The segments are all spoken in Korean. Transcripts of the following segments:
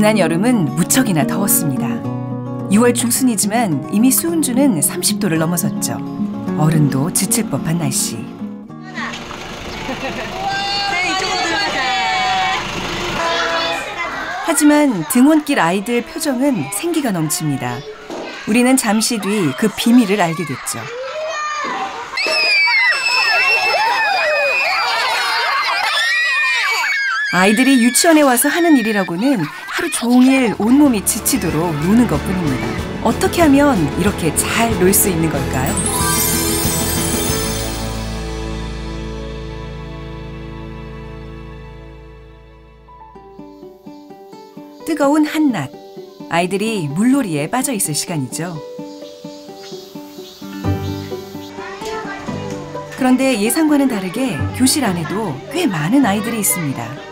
지난 여름은 무척이나 더웠습니다. 6월 중순이지만 이미 수은주는 30도를 넘어섰죠. 어른도 지칠 법한 날씨. 하지만 등원길 아이들 표정은 생기가 넘칩니다. 우리는 잠시 뒤 그 비밀을 알게 됐죠. 아이들이 유치원에 와서 하는 일이라고는 하루 종일 온몸이 지치도록 노는 것 뿐입니다. 어떻게 하면 이렇게 잘 놀 수 있는 걸까요? 뜨거운 한낮. 아이들이 물놀이에 빠져 있을 시간이죠. 그런데 예상과는 다르게 교실 안에도 꽤 많은 아이들이 있습니다.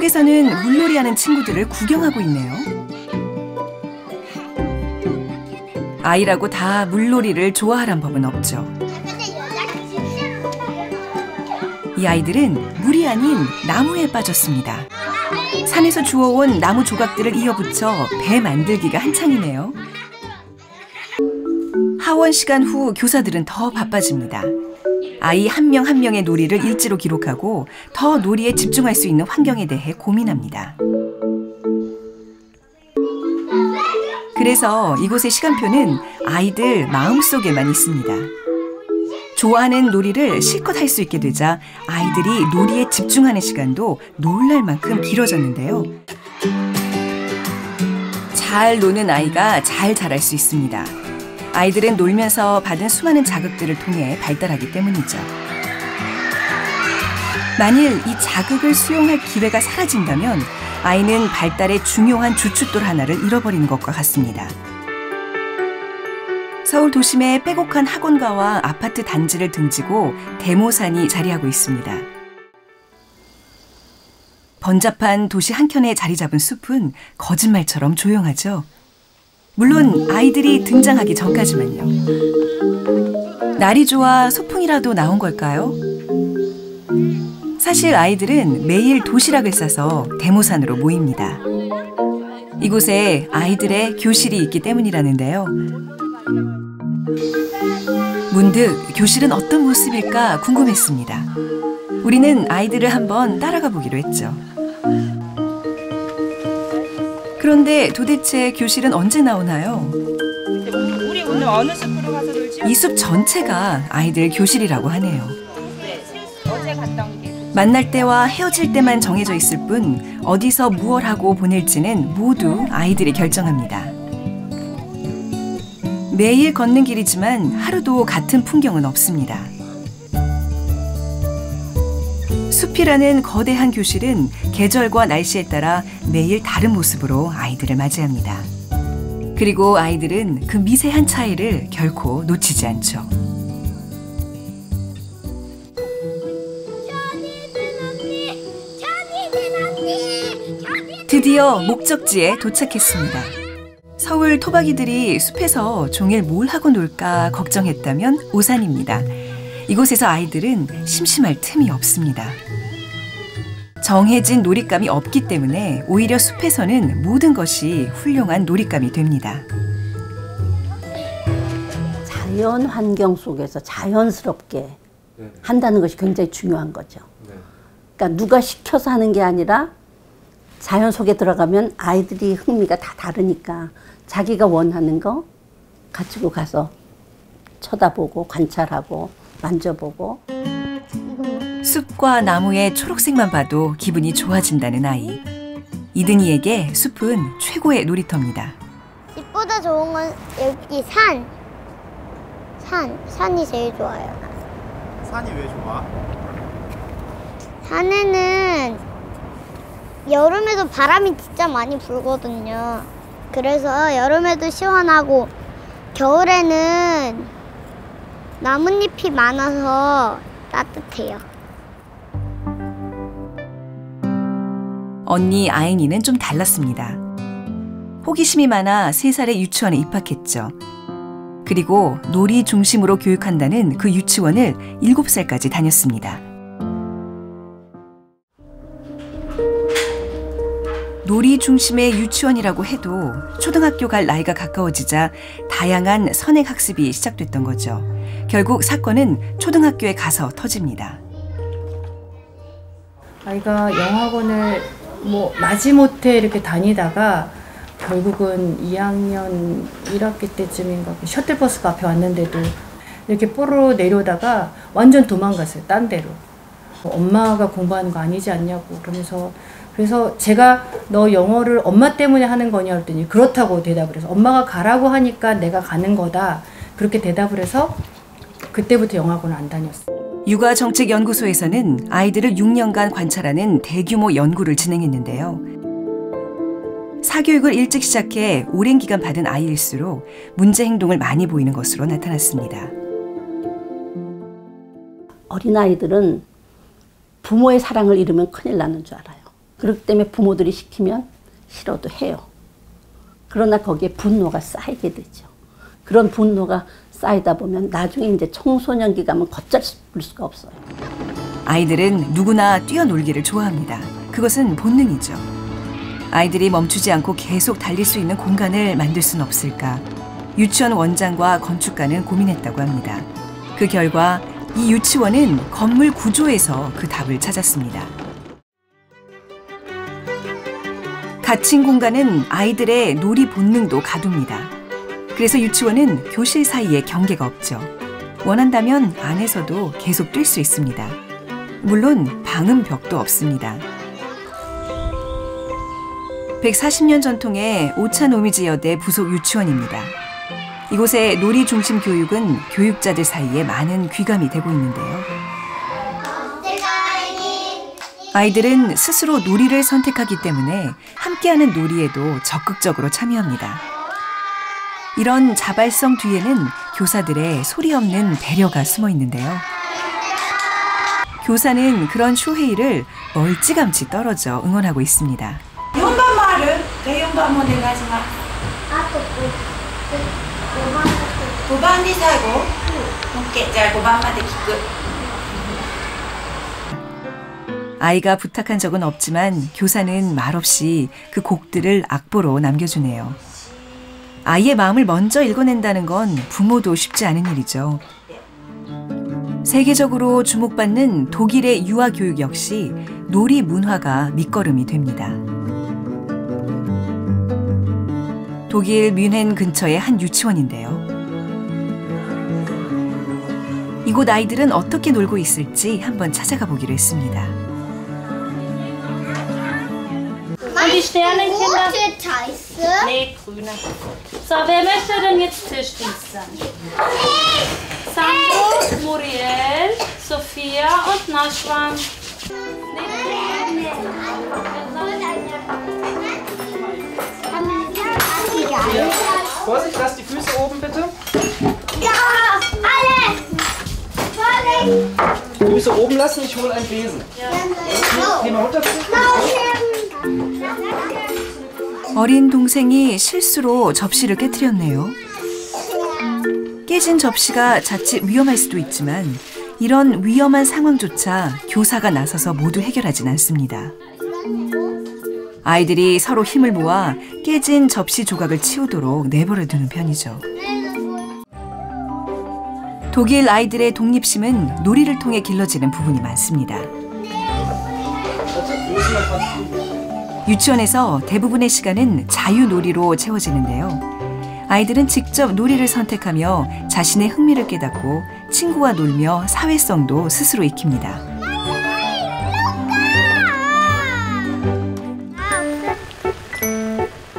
한쪽에서는 물놀이하는 친구들을 구경하고 있네요. 아이라고 다 물놀이를 좋아하란 법은 없죠. 이 아이들은 물이 아닌 나무에 빠졌습니다. 산에서 주워온 나무 조각들을 이어붙여 배 만들기가 한창이네요. 하원 시간 후 교사들은 더 바빠집니다. 아이 한 명 한 명의 놀이를 일지로 기록하고 더 놀이에 집중할 수 있는 환경에 대해 고민합니다. 그래서 이곳의 시간표는 아이들 마음속에만 있습니다. 좋아하는 놀이를 실컷 할 수 있게 되자 아이들이 놀이에 집중하는 시간도 놀랄 만큼 길어졌는데요. 잘 노는 아이가 잘 자랄 수 있습니다. 아이들은 놀면서 받은 수많은 자극들을 통해 발달하기 때문이죠. 만일 이 자극을 수용할 기회가 사라진다면 아이는 발달의 중요한 주춧돌 하나를 잃어버리는 것과 같습니다. 서울 도심의 빼곡한 학원가와 아파트 단지를 등지고 대모산이 자리하고 있습니다. 번잡한 도시 한켠에 자리 잡은 숲은 거짓말처럼 조용하죠. 물론 아이들이 등장하기 전까지만요. 날이 좋아 소풍이라도 나온 걸까요? 사실 아이들은 매일 도시락을 싸서 대모산으로 모입니다. 이곳에 아이들의 교실이 있기 때문이라는데요. 문득 교실은 어떤 모습일까 궁금했습니다. 우리는 아이들을 한번 따라가 보기로 했죠. 그런데 도대체 교실은 언제 나오나요? 우리 오늘 어느 숲으로 가서 놀지? 이 숲 전체가 아이들 교실이라고 하네요. 네, 게. 만날 때와 헤어질 때만 정해져 있을 뿐 어디서 무얼 하고 보낼지는 모두 아이들이 결정합니다. 매일 걷는 길이지만 하루도 같은 풍경은 없습니다. 숲이라는 거대한 교실은 계절과 날씨에 따라 매일 다른 모습으로 아이들을 맞이합니다. 그리고 아이들은 그 미세한 차이를 결코 놓치지 않죠. 드디어 목적지에 도착했습니다. 서울 토박이들이 숲에서 종일 뭘 하고 놀까 걱정했다면 오산입니다. 이곳에서 아이들은 심심할 틈이 없습니다. 정해진 놀잇감이 없기 때문에 오히려 숲에서는 모든 것이 훌륭한 놀잇감이 됩니다. 자연 환경 속에서 자연스럽게 한다는 것이 굉장히 중요한 거죠. 그러니까 누가 시켜서 하는 게 아니라 자연 속에 들어가면 아이들이 흥미가 다 다르니까 자기가 원하는 거 가지고 가서 쳐다보고 관찰하고 만져보고 숲과 나무의 초록색만 봐도 기분이 좋아진다는 아이. 이든이에게 숲은 최고의 놀이터입니다. 집보다 좋은 건 여기 산. 산. 산이 제일 좋아요. 산이 왜 좋아? 산에는 여름에도 바람이 진짜 많이 불거든요. 그래서 여름에도 시원하고 겨울에는 나뭇잎이 많아서 따뜻해요. 언니 아인이는 좀 달랐습니다. 호기심이 많아 3살에 유치원에 입학했죠. 그리고 놀이 중심으로 교육한다는 그 유치원을 7살까지 다녔습니다. 놀이 중심의 유치원이라고 해도 초등학교 갈 나이가 가까워지자 다양한 선행 학습이 시작됐던 거죠. 결국 사건은 초등학교에 가서 터집니다. 아이가 영학원을 뭐 마지못해 이렇게 다니다가 결국은 2학년 1학기 때쯤인가 그 셔틀버스 앞에 왔는데도 이렇게 뽀로로 내려다가 완전 도망갔어요. 딴 데로. 엄마가 공부하는 거 아니지 않냐고 그러면서 그래서 제가 너 영어를 엄마 때문에 하는 거냐 했더니 그렇다고 대답을 해서 엄마가 가라고 하니까 내가 가는 거다 그렇게 대답을 해서 그때부터 영학원을 안 다녔어요. 육아정책연구소에서는 아이들을 6년간 관찰하는 대규모 연구를 진행했는데요. 사교육을 일찍 시작해 오랜 기간 받은 아이일수록 문제 행동을 많이 보이는 것으로 나타났습니다. 어린아이들은 부모의 사랑을 잃으면 큰일 나는 줄 알아요. 그렇기 때문에 부모들이 시키면 싫어도 해요. 그러나 거기에 분노가 쌓이게 되죠. 그런 분노가 쌓이다 보면 나중에 이제 청소년기 가면 걷잡을 수가 없어요. 아이들은 누구나 뛰어놀기를 좋아합니다. 그것은 본능이죠. 아이들이 멈추지 않고 계속 달릴 수 있는 공간을 만들 수는 없을까? 유치원 원장과 건축가는 고민했다고 합니다. 그 결과 이 유치원은 건물 구조에서 그 답을 찾았습니다. 갇힌 공간은 아이들의 놀이 본능도 가둡니다. 그래서 유치원은 교실 사이에 경계가 없죠. 원한다면 안에서도 계속 뛸 수 있습니다. 물론 방음 벽도 없습니다. 140년 전통의 오차노미지 여대 부속 유치원입니다. 이곳의 놀이 중심 교육은 교육자들 사이에 많은 귀감이 되고 있는데요. 아이들은 스스로 놀이를 선택하기 때문에 함께하는 놀이에도 적극적으로 참여합니다. 이런 자발성 뒤에는 교사들의 소리 없는 배려가 숨어 있는데요. 교사는 그런 쇼헤이를 멀찌감치 떨어져 응원하고 있습니다. 용감 말은 내 용감은 내가 하지 마. 고반이 살고 함께 잘 고반마다 기끝. 아이가 부탁한 적은 없지만 교사는 말없이 그 곡들을 악보로 남겨주네요. 아이의 마음을 먼저 읽어낸다는 건 부모도 쉽지 않은 일이죠. 세계적으로 주목받는 독일의 유아 교육 역시 놀이 문화가 밑거름이 됩니다. 독일 뮌헨 근처의 한 유치원인데요. 이곳 아이들은 어떻게 놀고 있을지 한번 찾아가 보기로 했습니다. Nee, grüne. So, wer möchte denn jetzt Tisch schließen? Sandro, Muriel, Sophia und Naschwan. Vorsicht, lass die Füße oben bitte. Ja, alle. Vorsicht. Füße oben lassen, ich hole einen Besen. Geh mal runter. 어린 동생이 실수로 접시를 깨뜨렸네요. 깨진 접시가 자칫 위험할 수도 있지만 이런 위험한 상황조차 교사가 나서서 모두 해결하진 않습니다. 아이들이 서로 힘을 모아 깨진 접시 조각을 치우도록 내버려 두는 편이죠. 독일 아이들의 독립심은 놀이를 통해 길러지는 부분이 많습니다. 유치원에서 대부분의 시간은 자유놀이로 채워지는데요. 아이들은 직접 놀이를 선택하며 자신의 흥미를 깨닫고 친구와 놀며 사회성도 스스로 익힙니다.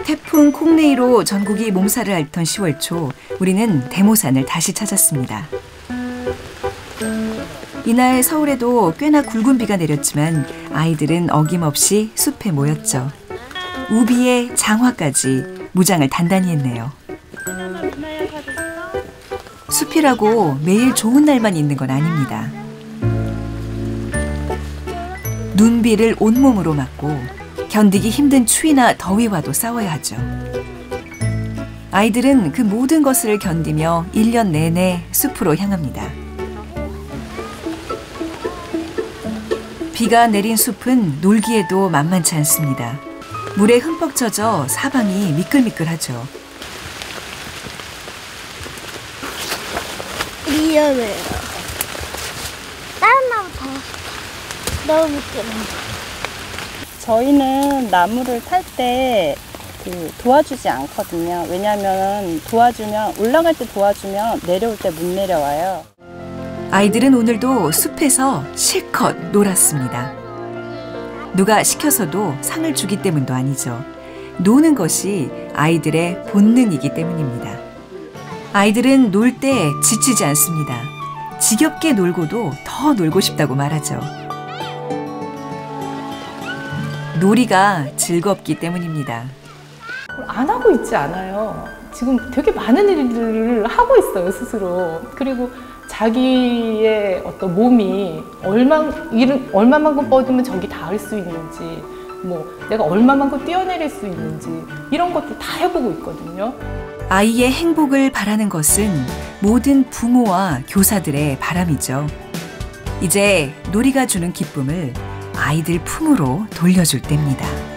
태풍 콩네이로 전국이 몸살을 앓던 10월 초 우리는 대모산을 다시 찾았습니다. 이날 서울에도 꽤나 굵은 비가 내렸지만 아이들은 어김없이 숲에 모였죠. 우비에 장화까지 무장을 단단히 했네요. 숲이라고 매일 좋은 날만 있는 건 아닙니다. 눈비를 온몸으로 맞고 견디기 힘든 추위나 더위와도 싸워야 하죠. 아이들은 그 모든 것을 견디며 1년 내내 숲으로 향합니다. 비가 내린 숲은 놀기에도 만만치 않습니다. 물에 흠뻑 젖어 사방이 미끌미끌하죠. 위험해요. 다른 나무부터 너무 미끄러. 저희는 나무를 탈때 그 도와주지 않거든요. 왜냐하면 도와주면 올라갈 때 도와주면 내려올 때 못 내려와요. 아이들은 오늘도 숲에서 실컷 놀았습니다. 누가 시켜서도 상을 주기 때문도 아니죠. 노는 것이 아이들의 본능이기 때문입니다. 아이들은 놀 때 지치지 않습니다. 지겹게 놀고도 더 놀고 싶다고 말하죠. 놀이가 즐겁기 때문입니다. 안 하고 있지 않아요. 지금 되게 많은 일들을 하고 있어요, 스스로. 그리고 자기의 어떤 몸이 얼마, 일은 얼마만큼 뻗으면 저기 닿을 수 있는지, 뭐, 내가 얼마만큼 뛰어내릴 수 있는지, 이런 것들 다 해보고 있거든요. 아이의 행복을 바라는 것은 모든 부모와 교사들의 바람이죠. 이제 놀이가 주는 기쁨을 아이들 품으로 돌려줄 때입니다.